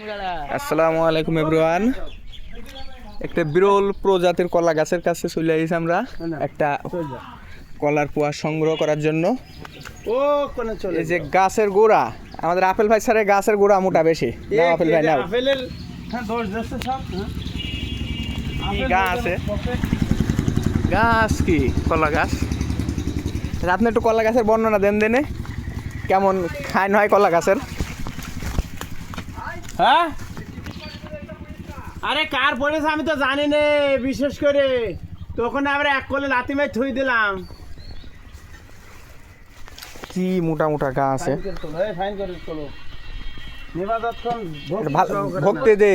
আসসালামু আলাইকুম এভরিওয়ান একটা বিরল প্রজাতির কলা গাছের কাছে চলে আসি আমরা। একটা কলার পোয়া সংগ্রহ করার জন্য। ও কোনে চলে এই যে গাছের গোড়া। আমাদের আপেল ভাই স্যারের গাছের গোড়া মোটা বেশি। নাও আপেল ভাই নাও। আপেলের হ্যাঁ দোষ দিচ্ছে সব হ্যাঁ। গাছ গাছ কি? কলা গাছ? আপনি একটু কলা গাছের বর্ণনা দেন দেনে কেমন খায় হয় কলা গাছের? হ্যাঁ? আরে কার পড়েছে আমি তো জানি নে বিশেষ করে। তখন আবার এক কলে লাতি মাই থুই দিলাম। কি মোটা মোটা গাছ আছে। ফাইন করে চলো ভক্তি দে।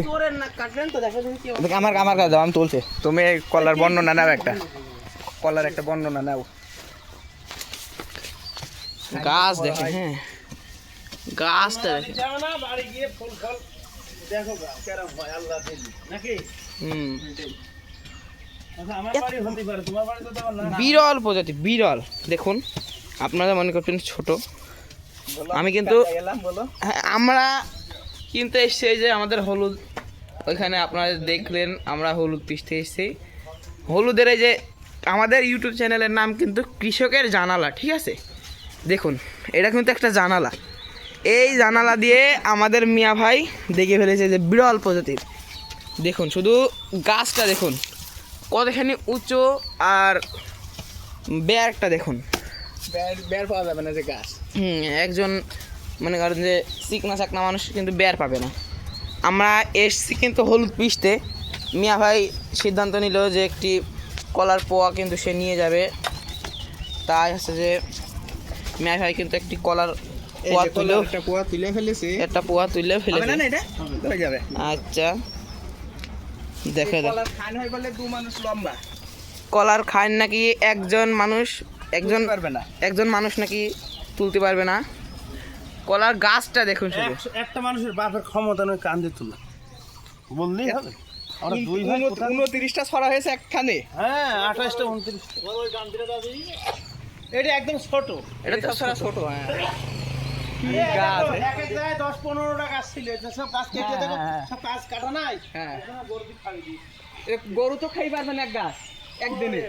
আমার আমার কাছে আমি তুলছি। তুমি কলার বর্ণনা নাও একটা। কলার একটা বর্ণনা নাও। গাছ দেখে। হ্যাঁ। গাছটা দেখে বাড়ি গিয়ে ফুল ফল দেখো কেরম হয় আল্লাহ নাকি? হুম। আচ্ছা বিরল প্রজাতি বিরল। দেখুন আপনারা মনে করছেন ছোট। আমি কিন্তু হ্যাঁ, আমরা কিন্তু এসছি এই যে আমাদের হলুদ ওইখানে আপনারা দেখলেন আমরা হলুদ পিসতে এসেছি। হলুদের এই যে আমাদের ইউটিউব চ্যানেলের নাম কিন্তু কৃষকের জানালা ঠিক আছে? দেখুন এটা কিন্তু একটা জানালা। এই জানালা দিয়ে আমাদের মিয়া ভাই দেখে ফেলেছে যে বিরল প্রজাতির। দেখুন শুধু গাছটা দেখুন কতখানি উঁচু আর ব্যাগটা দেখুন। বের পাওয়া যাবে না যে গাছ। হুম একজন মনে করেন যে চিকনা চাকনা মানুষ কিন্তু বের পাবে না। আমরা এসছি কিন্তু হলুদ পিসতে মিয়া ভাই সিদ্ধান্ত নিল যে একটি কলার পোয়া কিন্তু সে নিয়ে যাবে। তাই হচ্ছে যে মিয়া ভাই কিন্তু একটি কলার পোয়া তুলেও একটা পোয়া তুলে ফেলেছি। একটা পোয়া তুলে হবে না এটা? হয়ে যাবে। আচ্ছা। দেখে দেখ। কলার খান হয়ে বলে দু মানুষ লম্বা। কলার খান নাকি একজন মানুষ একজন পারবে না। একজন মানুষ নাকি তুলতে পারবে না। কলার গাছটা দেখুন শুধু। একটা মানুষের বাপের ক্ষমতা নয় কান্দে তোলা বললেই হবে। উনত্রিশটা ছড়া হয়েছে একখানে। হ্যাঁ আঠাশটা এটা একদম ছোট। এটা ছোট হ্যাঁ। কি গাছ এক- এক এক জায়গায় দশ পনেরোটা গাছ ছিল সব গাছ কেটে দেখো হ্যাঁ, সব গাছ কাটা নাই। হ্যাঁ। গরু তো খাই পারবে না এক গাছ একদিনে।